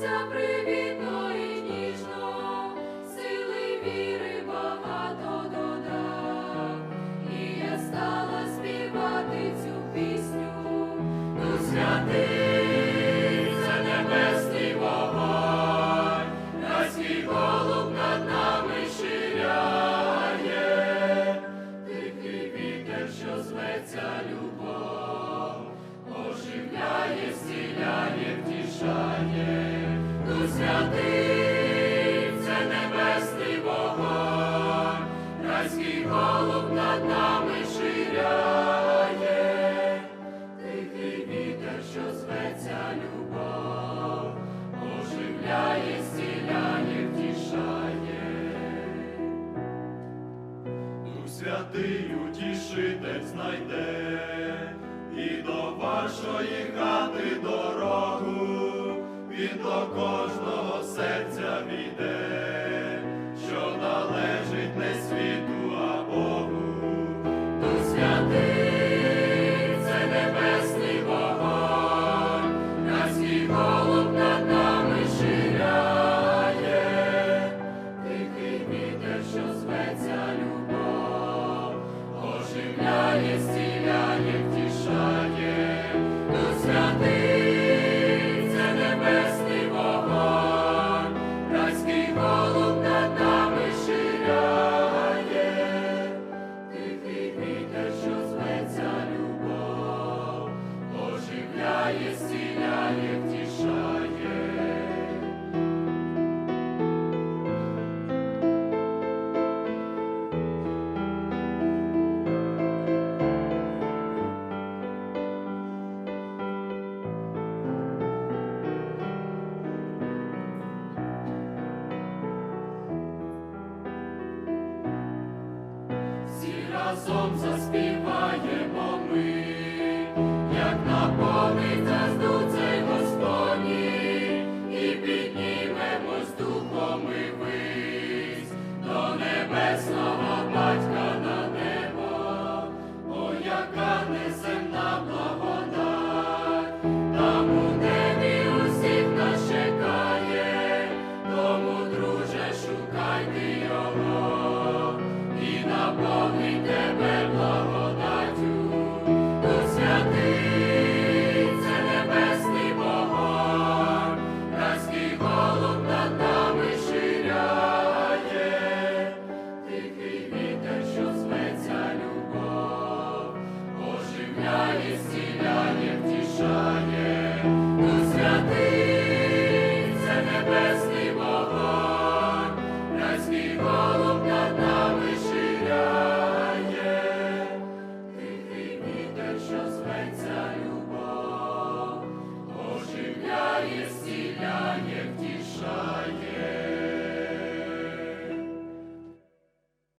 sempre Святий утішитель знайде, і до вашої хати дорогу, він до кожного серця війде, що належить не світу, а Богу. Дух Святий, це небесний вогонь, Казький голуб над нами тихий вітер, що зветься оживляє, зціляє, втішає. Всі разом заспіваємо. bless